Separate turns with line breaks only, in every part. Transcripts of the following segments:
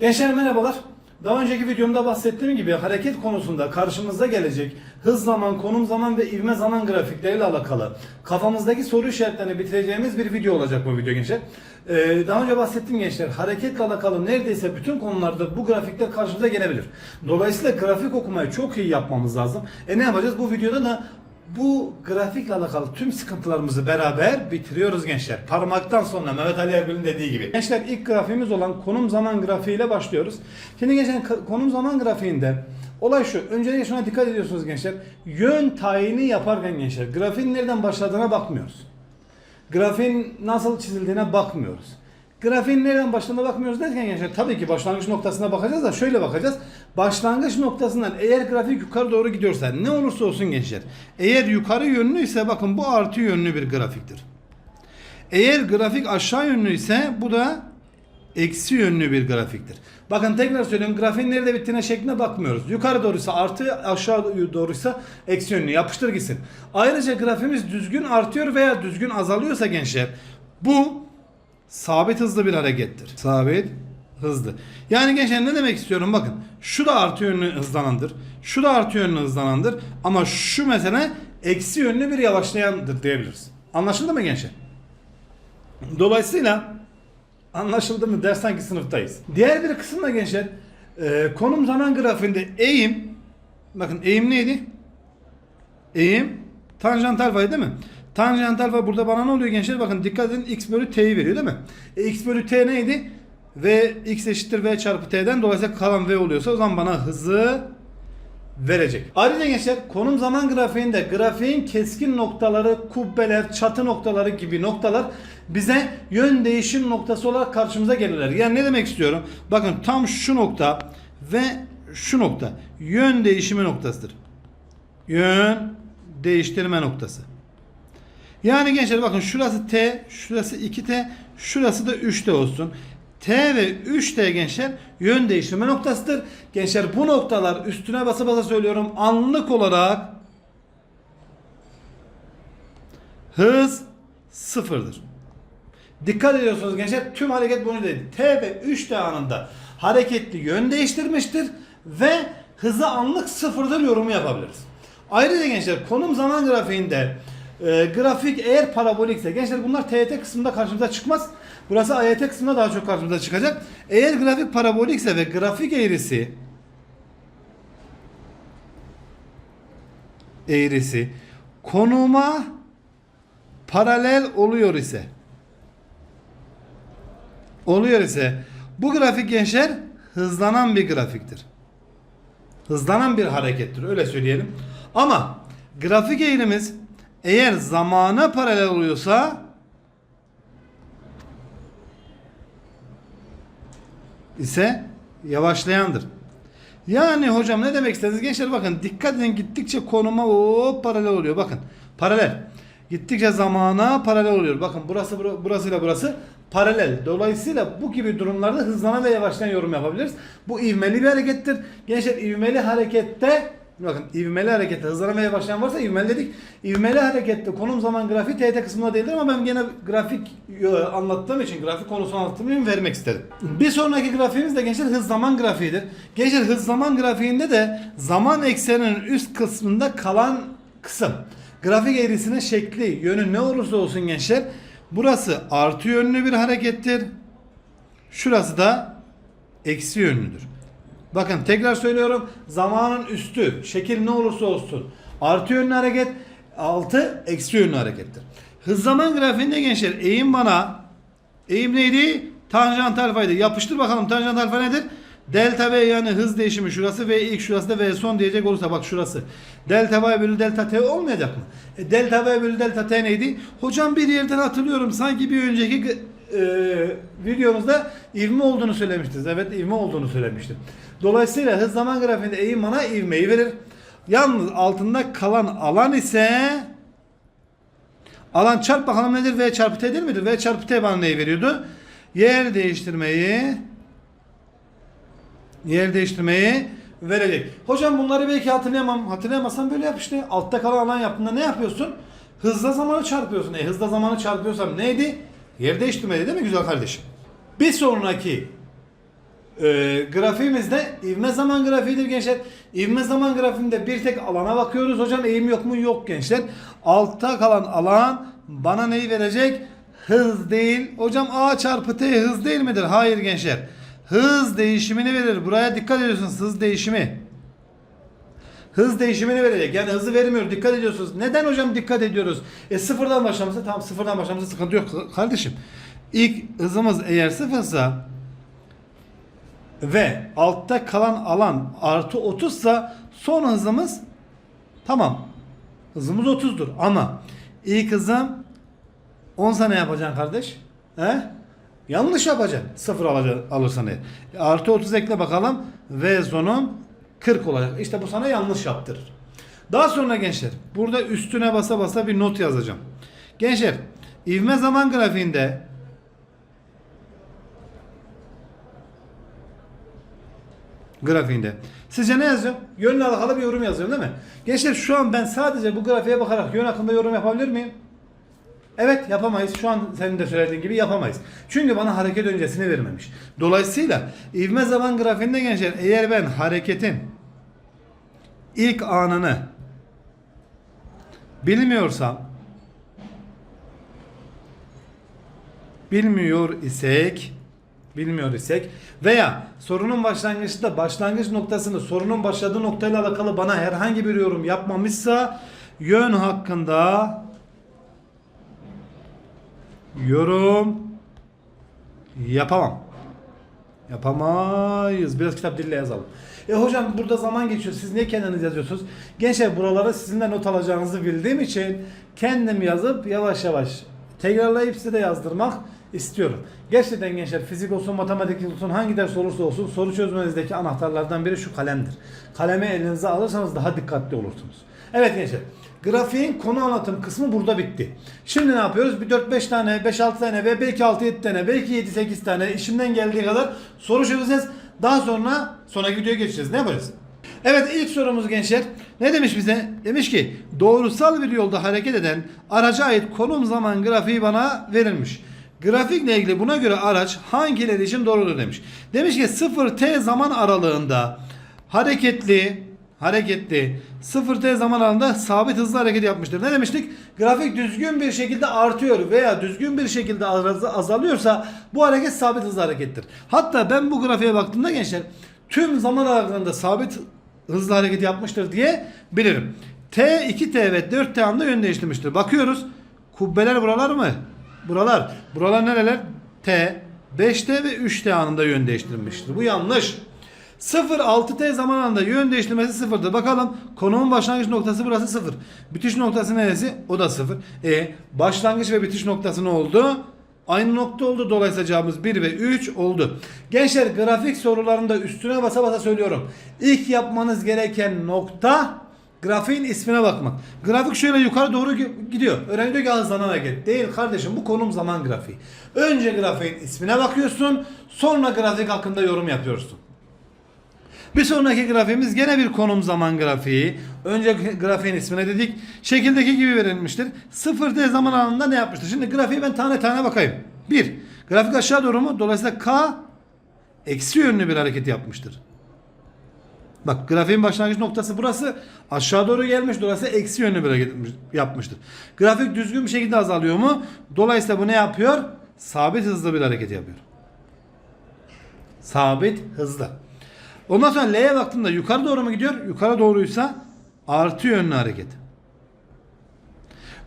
Gençler merhabalar. Daha önceki videomda bahsettiğim gibi hareket konusunda karşımıza gelecek hız zaman, konum zaman ve ivme zaman grafikleriyle alakalı kafamızdaki soru işaretlerini bitireceğimiz bir video olacak bu video gençler. Ee, daha önce bahsettiğim gençler hareketle alakalı neredeyse bütün konularda bu grafikler karşımıza gelebilir. Dolayısıyla grafik okumayı çok iyi yapmamız lazım. E ne yapacağız? Bu videoda da bu grafikle alakalı tüm sıkıntılarımızı beraber bitiriyoruz gençler. Parmaktan sonra Mehmet Ali Erbil'in dediği gibi. Gençler ilk grafiğimiz olan konum zaman grafiğiyle başlıyoruz. Şimdi gençler konum zaman grafiğinde olay şu. Öncelikle şuna dikkat ediyorsunuz gençler. Yön tayini yaparken gençler grafiğin nereden başladığına bakmıyoruz. Grafiğin nasıl çizildiğine bakmıyoruz. Grafiğin nereden başladığına bakmıyoruz derken gençler tabii ki başlangıç noktasına bakacağız da şöyle bakacağız. Başlangıç noktasından eğer grafik yukarı doğru gidiyorsa ne olursa olsun gençler. Eğer yukarı yönlüyse bakın bu artı yönlü bir grafiktir. Eğer grafik aşağı yönlü ise bu da eksi yönlü bir grafiktir. Bakın tekrar söylüyorum grafiğin nerede bittiğine şekline bakmıyoruz. Yukarı doğruysa artı aşağı doğruysa eksi yönlü yapıştır gitsin. Ayrıca grafiğimiz düzgün artıyor veya düzgün azalıyorsa gençler bu sabit hızlı bir harekettir. Sabit hızlı. Yani gençler ne demek istiyorum bakın. Şu da artı yönlü hızlanandır. Şu da artı yönlü hızlanandır. Ama şu mesela eksi yönlü bir yavaşlayandır diyebiliriz. Anlaşıldı mı gençler? Dolayısıyla anlaşıldı mı ders sanki sınıftayız. Diğer bir kısım da gençler e, konum zaman grafiğinde eğim bakın eğim neydi? Eğim tanjant alfaydı değil mi? Tanjant alfa burada bana ne oluyor gençler? Bakın dikkat edin x bölü t'yi veriyor değil mi? E, x bölü t neydi? V x eşittir v çarpı t'den dolayısıyla kalan v oluyorsa o zaman bana hızı verecek. Ayrıca gençler konum zaman grafiğinde grafiğin keskin noktaları, kubbeler, çatı noktaları gibi noktalar bize yön değişim noktası olarak karşımıza gelirler. Yani ne demek istiyorum? Bakın tam şu nokta ve şu nokta yön değişimi noktasıdır. Yön değiştirme noktası. Yani gençler bakın şurası T, şurası 2T, şurası da 3T olsun. T ve 3T gençler yön değiştirme noktasıdır. Gençler bu noktalar üstüne basa basa söylüyorum anlık olarak hız sıfırdır. Dikkat ediyorsunuz gençler tüm hareket bunu dedi. T ve 3T anında hareketli yön değiştirmiştir ve hızı anlık sıfırdır yorumu yapabiliriz. Ayrıca gençler konum zaman grafiğinde e, grafik eğer parabolikse gençler bunlar TYT kısmında karşımıza çıkmaz. Burası AYT kısmında daha çok karşımıza çıkacak. Eğer grafik parabolikse ve grafik eğrisi eğrisi konuma paralel oluyor ise oluyor ise bu grafik gençler hızlanan bir grafiktir. Hızlanan bir harekettir öyle söyleyelim. Ama grafik eğrimiz eğer zamana paralel oluyorsa ise yavaşlayandır. Yani hocam ne demek istediniz? Gençler bakın dikkat edin gittikçe konuma o paralel oluyor. Bakın paralel. Gittikçe zamana paralel oluyor. Bakın burası bura- burasıyla burası paralel. Dolayısıyla bu gibi durumlarda hızlanan ve yavaşlayan yorum yapabiliriz. Bu ivmeli bir harekettir. Gençler ivmeli harekette bakın ivmeli harekette hızlanan ve yavaşlayan varsa ivmeli dedik. İvmeli harekette konum zaman grafiği TT kısmında değildir ama ben gene grafik e, anlattığım için grafik konusunu anlattığım için vermek istedim. Bir sonraki grafiğimiz de gençler hız zaman grafiğidir. Gençler hız zaman grafiğinde de zaman ekseninin üst kısmında kalan kısım. Grafik eğrisinin şekli, yönü ne olursa olsun gençler burası artı yönlü bir harekettir. Şurası da eksi yönlüdür. Bakın tekrar söylüyorum. Zamanın üstü, şekil ne olursa olsun. Artı yönlü hareket, altı eksi yönlü harekettir. Hız zaman grafiğinde gençler eğim bana eğim neydi? Tanjant alfaydı. Yapıştır bakalım tanjant alfa nedir? Delta V yani hız değişimi şurası V ilk şurası da V son diyecek olursa bak şurası. Delta V bölü delta T olmayacak mı? E, delta V bölü delta T neydi? Hocam bir yerden hatırlıyorum sanki bir önceki e, videomuzda ivme olduğunu söylemiştiniz. Evet ivme olduğunu söylemiştim. Dolayısıyla hız zaman grafiğinde eğim bana ivmeyi verir. Yalnız altında kalan alan ise alan çarp bakalım nedir? V çarpı T değil midir? V çarpı T bana neyi veriyordu? Yer değiştirmeyi yer değiştirmeyi verecek. Hocam bunları belki hatırlayamam. Hatırlayamazsan böyle yap işte. Altta kalan alan yaptığında ne yapıyorsun? Hızla zamanı çarpıyorsun. E hızla zamanı çarpıyorsam neydi? Yer değiştirmeydi değil mi güzel kardeşim? Bir sonraki e, grafiğimizde ivme zaman grafiğidir gençler. İvme zaman grafiğinde bir tek alana bakıyoruz. Hocam eğim yok mu? Yok gençler. Altta kalan alan bana neyi verecek? Hız değil. Hocam A çarpı T hız değil midir? Hayır gençler. Hız değişimini verir. Buraya dikkat ediyorsunuz. Hız değişimi. Hız değişimini verecek. Yani hızı vermiyor. Dikkat ediyorsunuz. Neden hocam dikkat ediyoruz? E sıfırdan başlaması tamam sıfırdan başlaması sıkıntı yok kardeşim. İlk hızımız eğer sıfırsa ve altta kalan alan artı 30 sa son hızımız tamam. Hızımız 30'dur ama ilk hızım 10 sene yapacaksın kardeş. He? Yanlış yapacaksın. Sıfır alırsan eğer. Artı 30 ekle bakalım ve sonum 40 olacak. İşte bu sana yanlış yaptırır. Daha sonra gençler burada üstüne basa basa bir not yazacağım. Gençler ivme zaman grafiğinde grafiğinde. Sizce ne yazıyor? Yönle alakalı bir yorum yazıyorum değil mi? Gençler şu an ben sadece bu grafiğe bakarak yön hakkında yorum yapabilir miyim? Evet yapamayız. Şu an senin de söylediğin gibi yapamayız. Çünkü bana hareket öncesini vermemiş. Dolayısıyla ivme zaman grafiğinde gençler eğer ben hareketin ilk anını bilmiyorsam bilmiyor isek bilmiyor isek veya sorunun başlangıçta başlangıç noktasını sorunun başladığı noktayla alakalı bana herhangi bir yorum yapmamışsa yön hakkında yorum yapamam. Yapamayız. Biraz kitap dille yazalım. E hocam burada zaman geçiyor. Siz niye kendiniz yazıyorsunuz? Gençler buralara sizin de not alacağınızı bildiğim için kendim yazıp yavaş yavaş tekrarlayıp size de yazdırmak istiyorum. Gerçekten gençler fizik olsun, matematik olsun, hangi ders olursa olsun soru çözmenizdeki anahtarlardan biri şu kalemdir. Kalemi elinize alırsanız daha dikkatli olursunuz. Evet gençler. Grafiğin konu anlatım kısmı burada bitti. Şimdi ne yapıyoruz? Bir 4-5 tane, 5-6 tane ve belki 6-7 tane, belki 7-8 tane işimden geldiği kadar soru çözeceğiz. Daha sonra sonraki videoya geçeceğiz. Ne yapacağız? Evet ilk sorumuz gençler. Ne demiş bize? Demiş ki doğrusal bir yolda hareket eden araca ait konum zaman grafiği bana verilmiş. Grafikle ilgili buna göre araç hangileri için doğrudur demiş. Demiş ki 0t zaman aralığında hareketli hareketli 0t zaman aralığında sabit hızlı hareket yapmıştır. Ne demiştik? Grafik düzgün bir şekilde artıyor veya düzgün bir şekilde az- azalıyorsa bu hareket sabit hızlı harekettir. Hatta ben bu grafiğe baktığımda gençler tüm zaman aralığında sabit hızlı hareket yapmıştır diye bilirim. T, 2T ve 4T anda yön değiştirmiştir. Bakıyoruz. Kubbeler buralar mı? Buralar. Buralar nereler? T, 5T ve 3T anında yön değiştirmiştir. Bu yanlış. 0 6T zaman anında yön değiştirmesi sıfırdır. Bakalım konumun başlangıç noktası burası 0. Bitiş noktası neresi? O da 0. E başlangıç ve bitiş noktası ne oldu? Aynı nokta oldu. Dolayısıyla cevabımız 1 ve 3 oldu. Gençler grafik sorularında üstüne basa basa söylüyorum. İlk yapmanız gereken nokta grafiğin ismine bakmak. Grafik şöyle yukarı doğru gi- gidiyor. Öğrenci diyor ki hızlanan hareket. Değil kardeşim bu konum zaman grafiği. Önce grafiğin ismine bakıyorsun. Sonra grafik hakkında yorum yapıyorsun. Bir sonraki grafiğimiz gene bir konum zaman grafiği. Önce grafiğin ismine dedik. Şekildeki gibi verilmiştir. 0 zaman aralığında ne yapmıştır? Şimdi grafiği ben tane tane bakayım. 1. Grafik aşağı doğru mu? Dolayısıyla K eksi yönlü bir hareket yapmıştır. Bak grafiğin başlangıç noktası burası. Aşağı doğru gelmiş. Dolayısıyla eksi yönlü bir hareket yapmıştır. Grafik düzgün bir şekilde azalıyor mu? Dolayısıyla bu ne yapıyor? Sabit hızlı bir hareket yapıyor. Sabit hızlı. Ondan sonra L'ye baktığımda yukarı doğru mu gidiyor? Yukarı doğruysa artı yönlü hareket.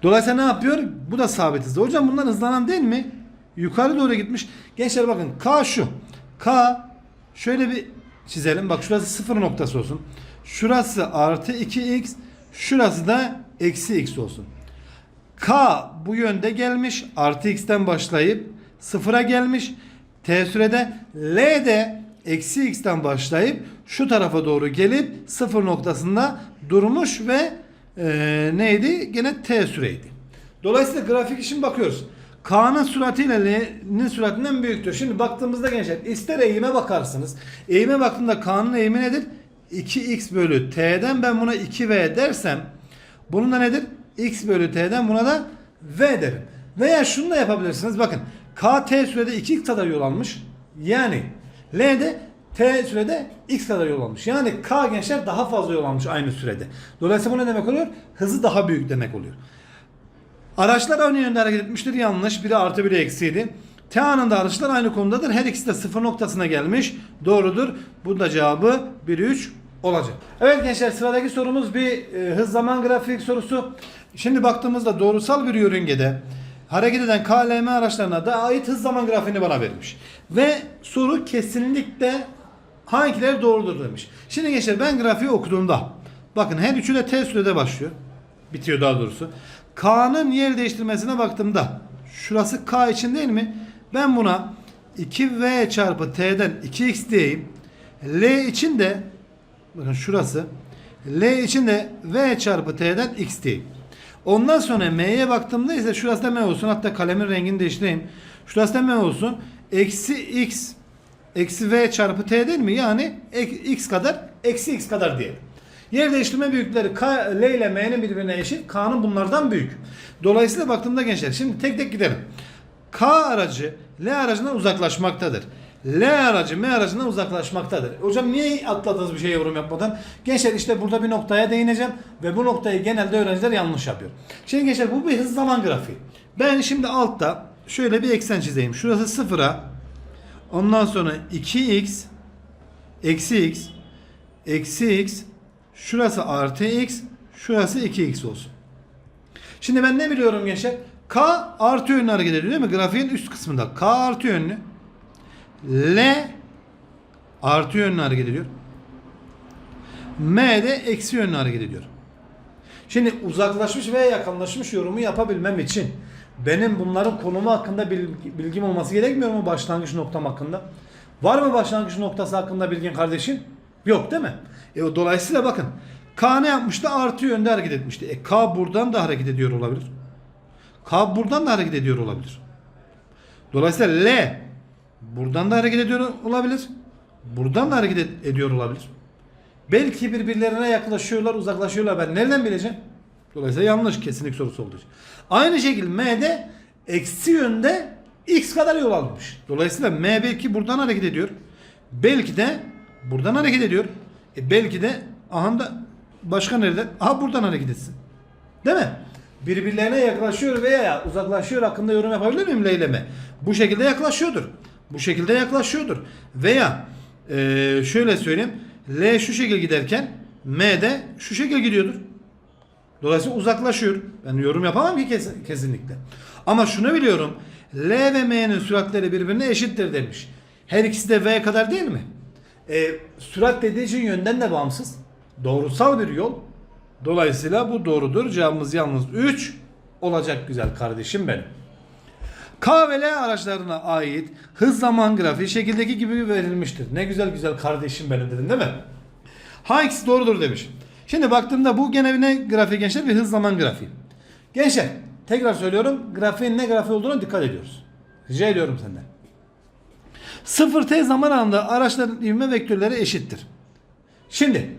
Dolayısıyla ne yapıyor? Bu da sabit hızlı. Hocam bunlar hızlanan değil mi? Yukarı doğru gitmiş. Gençler bakın K şu. K şöyle bir çizelim. Bak şurası sıfır noktası olsun. Şurası artı 2x. Şurası da eksi x olsun. K bu yönde gelmiş. Artı x'ten başlayıp sıfıra gelmiş. T sürede L de eksi x'ten başlayıp şu tarafa doğru gelip sıfır noktasında durmuş ve e, neydi? Gene T süreydi. Dolayısıyla grafik için bakıyoruz. K'nın süratiyle L'nin süratinden büyüktür. Şimdi baktığımızda gençler ister eğime bakarsınız. Eğime baktığımda K'nın eğimi nedir? 2x bölü T'den ben buna 2V dersem bunun da nedir? X bölü T'den buna da V derim. Veya şunu da yapabilirsiniz. Bakın KT sürede 2x kadar yol almış. Yani L'de T sürede x kadar yol almış. Yani K gençler daha fazla yol almış aynı sürede. Dolayısıyla bu ne demek oluyor? Hızı daha büyük demek oluyor. Araçlar aynı yönde hareket etmiştir. Yanlış. Biri artı biri eksiydi. T anında araçlar aynı konumdadır. Her ikisi de sıfır noktasına gelmiş. Doğrudur. Bu da cevabı 1 3 olacak. Evet gençler sıradaki sorumuz bir e, hız zaman grafik sorusu. Şimdi baktığımızda doğrusal bir yörüngede hareket eden KLM araçlarına da ait hız zaman grafiğini bana vermiş. Ve soru kesinlikle hangileri doğrudur demiş. Şimdi gençler ben grafiği okuduğumda bakın her üçü de T sürede başlıyor. Bitiyor daha doğrusu. K'nın yer değiştirmesine baktığımda şurası K için değil mi? Ben buna 2V çarpı T'den 2X diyeyim. L için de bakın şurası L için de V çarpı T'den X diyeyim. Ondan sonra M'ye baktığımda ise şurası da M olsun. Hatta kalemin rengini değiştireyim. Şurası da M olsun. Eksi X eksi V çarpı T değil mi? Yani X kadar eksi X kadar diyelim. Yer değiştirme büyükleri K, L ile M'nin birbirine eşit. K'nın bunlardan büyük. Dolayısıyla baktığımda gençler şimdi tek tek gidelim. K aracı L aracından uzaklaşmaktadır. L aracı M aracından uzaklaşmaktadır. Hocam niye atladınız bir şey yorum yapmadan? Gençler işte burada bir noktaya değineceğim ve bu noktayı genelde öğrenciler yanlış yapıyor. Şimdi gençler bu bir hız zaman grafiği. Ben şimdi altta şöyle bir eksen çizeyim. Şurası sıfıra ondan sonra 2x eksi x eksi x şurası artı x şurası 2x olsun. Şimdi ben ne biliyorum gençler? K artı yönlü hareket ediyor değil mi? Grafiğin üst kısmında. K artı yönlü. L artı yönlü hareket ediyor. M de eksi yönlü hareket ediyor. Şimdi uzaklaşmış veya yakınlaşmış yorumu yapabilmem için benim bunların konumu hakkında bilgi- bilgim olması gerekmiyor mu başlangıç noktam hakkında? Var mı başlangıç noktası hakkında bilgin kardeşim? Yok değil mi? E, dolayısıyla bakın K ne yapmıştı? Artı yönde hareket etmişti. E, K buradan da hareket ediyor olabilir. K buradan da hareket ediyor olabilir. Dolayısıyla L buradan da hareket ediyor olabilir. Buradan da hareket ed- ediyor olabilir. Belki birbirlerine yaklaşıyorlar, uzaklaşıyorlar. Ben nereden bileceğim? Dolayısıyla yanlış kesinlik sorusu olduğu için. Aynı şekilde M'de eksi yönde x kadar yol almış. Dolayısıyla M belki buradan hareket ediyor. Belki de buradan hareket ediyor. E belki de aha da başka nereden? Aha buradan hareket etsin. Değil mi? Birbirlerine yaklaşıyor veya uzaklaşıyor hakkında yorum yapabilir miyim Leyleme? Bu şekilde yaklaşıyordur. Bu şekilde yaklaşıyordur. Veya eee, şöyle söyleyeyim. L şu şekilde giderken M de şu şekilde gidiyordur. Dolayısıyla uzaklaşıyor. Ben yorum yapamam ki kes- kesinlikle. Ama şunu biliyorum. L ve M'nin süratleri birbirine eşittir demiş. Her ikisi de V kadar değil mi? E, sürat dediği için yönden de bağımsız. Doğrusal bir yol. Dolayısıyla bu doğrudur. Cevabımız yalnız 3 olacak güzel kardeşim benim. K ve L araçlarına ait hız zaman grafiği şekildeki gibi verilmiştir. Ne güzel güzel kardeşim benim dedin değil mi? Hangisi doğrudur demiş. Şimdi baktığımda bu gene ne grafiği gençler? Bir hız zaman grafiği. Gençler tekrar söylüyorum grafiğin ne grafiği olduğuna dikkat ediyoruz. Rica ediyorum senden. 0 t zaman anında araçların ivme vektörleri eşittir. Şimdi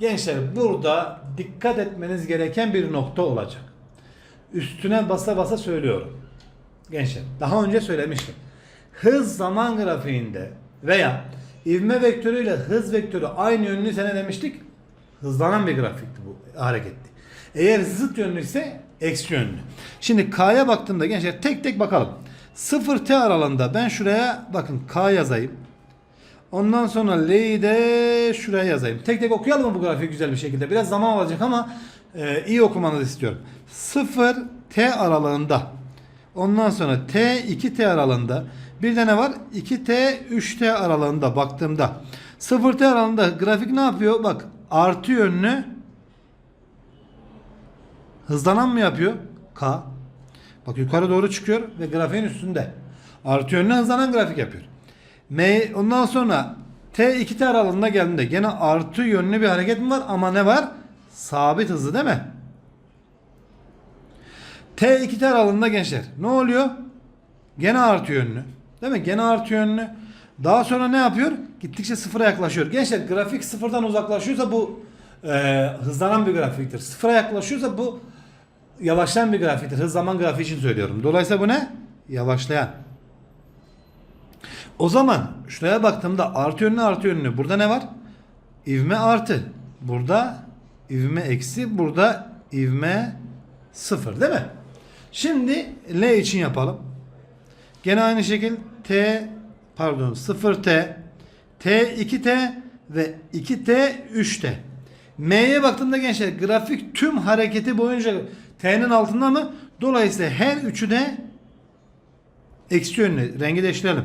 gençler burada dikkat etmeniz gereken bir nokta olacak. Üstüne basa basa söylüyorum. Gençler daha önce söylemiştim. Hız zaman grafiğinde veya ivme vektörü ile hız vektörü aynı yönlü sene demiştik. Hızlanan bir grafikti bu hareketti. Eğer zıt yönlü ise eksi yönlü. Şimdi K'ya baktığımda gençler tek tek bakalım. 0T aralığında ben şuraya bakın K yazayım. Ondan sonra L'yi de şuraya yazayım. Tek tek okuyalım mı bu grafiği güzel bir şekilde? Biraz zaman alacak ama e, iyi okumanızı istiyorum. 0 T aralığında. Ondan sonra T 2T aralığında. Bir de ne var? 2T 3T aralığında baktığımda. 0T aralığında grafik ne yapıyor? Bak artı yönlü hızlanan mı yapıyor? K. Bak yukarı doğru çıkıyor ve grafiğin üstünde. Artı yönlü hızlanan grafik yapıyor. M ondan sonra T 2T aralığında geldiğinde gene artı yönlü bir hareket mi var ama ne var? Sabit hızlı değil mi? T 2T aralığında gençler ne oluyor? Gene artı yönlü. Değil mi? Gene artı yönlü. Daha sonra ne yapıyor? Gittikçe sıfıra yaklaşıyor. Gençler grafik sıfırdan uzaklaşıyorsa bu e, hızlanan bir grafiktir. Sıfıra yaklaşıyorsa bu yavaşlayan bir grafiktir. Hız zaman grafiği için söylüyorum. Dolayısıyla bu ne? Yavaşlayan. O zaman şuraya baktığımda artı yönlü artı yönlü. Burada ne var? İvme artı. Burada ivme eksi. Burada ivme sıfır değil mi? Şimdi L için yapalım. Gene aynı şekil T pardon 0T T 2T ve 2T 3T. M'ye baktığımda gençler grafik tüm hareketi boyunca T'nin altında mı? Dolayısıyla her üçü de eksi yönlü. Rengi değiştirelim.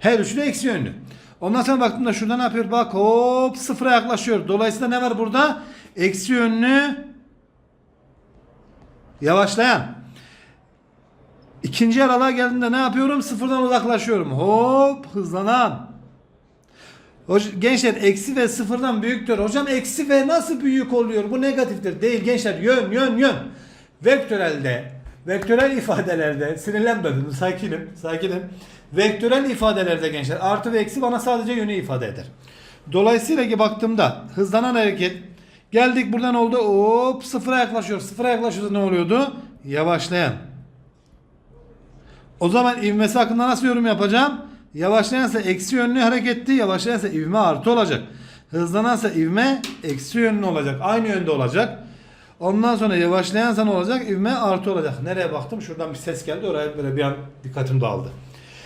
Her üçü de eksi yönlü. Ondan sonra baktığımda şurada ne yapıyor? Bak hop sıfıra yaklaşıyor. Dolayısıyla ne var burada? Eksi yönlü yavaşlayan. İkinci aralığa geldiğinde ne yapıyorum? Sıfırdan uzaklaşıyorum. Hop hızlanan. Gençler eksi ve sıfırdan büyüktür. Hocam eksi ve nasıl büyük oluyor? Bu negatiftir. Değil gençler. Yön yön yön. Vektörelde, vektörel ifadelerde sinirlenmedim. Sakinim. Sakinim. Vektörel ifadelerde gençler artı ve eksi bana sadece yönü ifade eder. Dolayısıyla ki baktığımda hızlanan hareket geldik buradan oldu hop sıfıra yaklaşıyor. Sıfıra yaklaşıyorsa ne oluyordu? Yavaşlayan. O zaman ivmesi hakkında nasıl yorum yapacağım? Yavaşlayansa eksi yönlü hareketti, yavaşlayansa ivme artı olacak. Hızlanansa ivme eksi yönlü olacak. Aynı yönde olacak. Ondan sonra yavaşlayansa ne olacak? İvme artı olacak. Nereye baktım? Şuradan bir ses geldi. Oraya böyle bir an dikkatim dağıldı.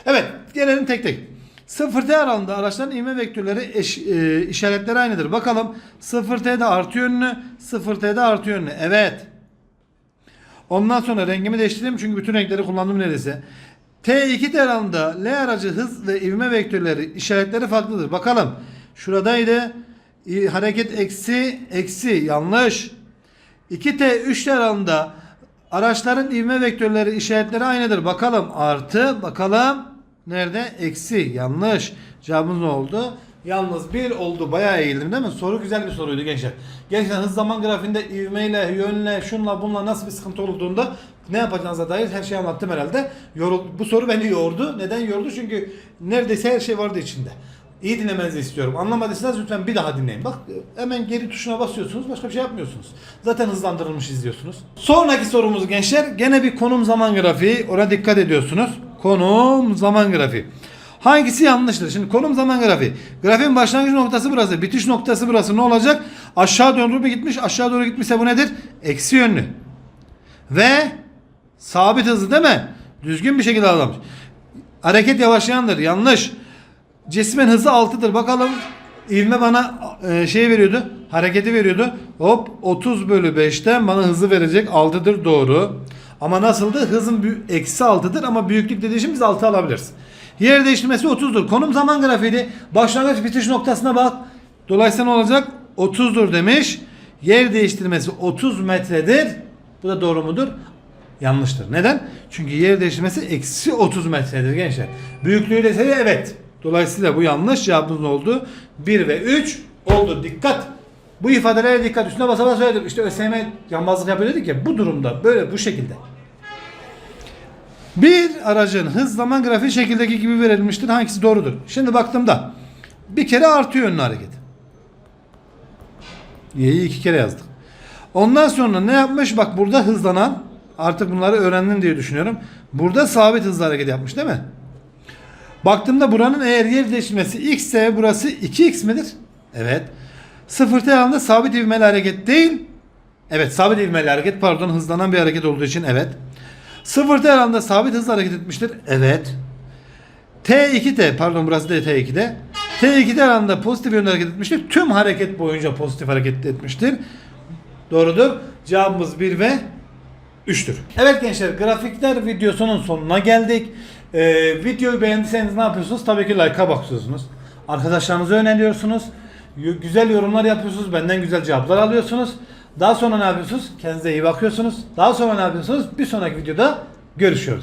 Evet, gelelim tek tek. 0T aralığında araçların ivme vektörleri eş, e, işaretleri aynıdır. Bakalım 0T'de artı yönlü, 0T'de artı yönlü. Evet. Ondan sonra rengimi değiştireyim çünkü bütün renkleri kullandım neredeyse. T2 aralığında L aracı hız ve ivme vektörleri işaretleri farklıdır. Bakalım. Şuradaydı. Hareket eksi eksi yanlış. 2T 3 aralığında araçların ivme vektörleri işaretleri aynıdır. Bakalım artı bakalım nerede eksi yanlış. Cevabımız ne oldu? Yalnız bir oldu. Bayağı eğildim değil mi? Soru güzel bir soruydu gençler. Gençler hız zaman grafiğinde ivmeyle, yönle, şunla bununla nasıl bir sıkıntı olduğunda ne yapacağınıza dair her şeyi anlattım herhalde. Yorul, bu soru beni yordu. Neden yordu? Çünkü neredeyse her şey vardı içinde. İyi dinlemenizi istiyorum. Anlamadıysanız lütfen bir daha dinleyin. Bak hemen geri tuşuna basıyorsunuz. Başka bir şey yapmıyorsunuz. Zaten hızlandırılmış izliyorsunuz. Sonraki sorumuz gençler. Gene bir konum zaman grafiği. Ona dikkat ediyorsunuz. Konum zaman grafiği. Hangisi yanlıştır? Şimdi konum zaman grafiği. Grafiğin başlangıç noktası burası. Bitiş noktası burası. Ne olacak? Aşağı doğru mu gitmiş? Aşağı doğru gitmişse bu nedir? Eksi yönlü. Ve sabit hızlı değil mi? Düzgün bir şekilde alınmış. Hareket yavaşlayandır. Yanlış. Cismin hızı 6'dır. Bakalım ivme bana e, şey veriyordu. Hareketi veriyordu. Hop 30 bölü 5'ten bana hızı verecek. 6'dır doğru. Ama nasıldı? Hızın eksi 6'dır ama büyüklük dediği için biz 6 alabiliriz. Yer değiştirmesi 30'dur. Konum zaman grafiği başlangıç bitiş noktasına bak. Dolayısıyla ne olacak? 30'dur demiş. Yer değiştirmesi 30 metredir. Bu da doğru mudur? Yanlıştır. Neden? Çünkü yer değiştirmesi eksi 30 metredir gençler. Büyüklüğü de seviye evet. Dolayısıyla bu yanlış. Cevabımız oldu? 1 ve 3 oldu. Dikkat. Bu ifadelere dikkat. Üstüne basa basa söyledim. İşte ÖSYM yanmazlık yapıyor dedik ya. Bu durumda böyle bu şekilde. Bir aracın hız zaman grafiği şekildeki gibi verilmiştir. Hangisi doğrudur? Şimdi baktığımda bir kere artı yönlü hareket. Y'yi iki kere yazdık. Ondan sonra ne yapmış? Bak burada hızlanan artık bunları öğrendin diye düşünüyorum. Burada sabit hızlı hareket yapmış değil mi? Baktığımda buranın eğer yer değişmesi x ise burası 2x midir? Evet. 0 t alanda sabit ivmeli hareket değil. Evet sabit ivmeli hareket pardon hızlanan bir hareket olduğu için evet. 0 t alanda sabit hızlı hareket etmiştir. Evet. T2T pardon burası da T2'de. T2'de alanda pozitif yönde hareket etmiştir. Tüm hareket boyunca pozitif hareket etmiştir. Doğrudur. Cevabımız 1 ve 3'tür. Evet gençler grafikler videosunun sonuna geldik. Ee, videoyu beğendiyseniz ne yapıyorsunuz? Tabii ki like'a bakıyorsunuz. Arkadaşlarınıza öneriyorsunuz. Güzel yorumlar yapıyorsunuz. Benden güzel cevaplar alıyorsunuz. Daha sonra ne yapıyorsunuz? Kendinize iyi bakıyorsunuz. Daha sonra ne yapıyorsunuz? Bir sonraki videoda görüşüyoruz.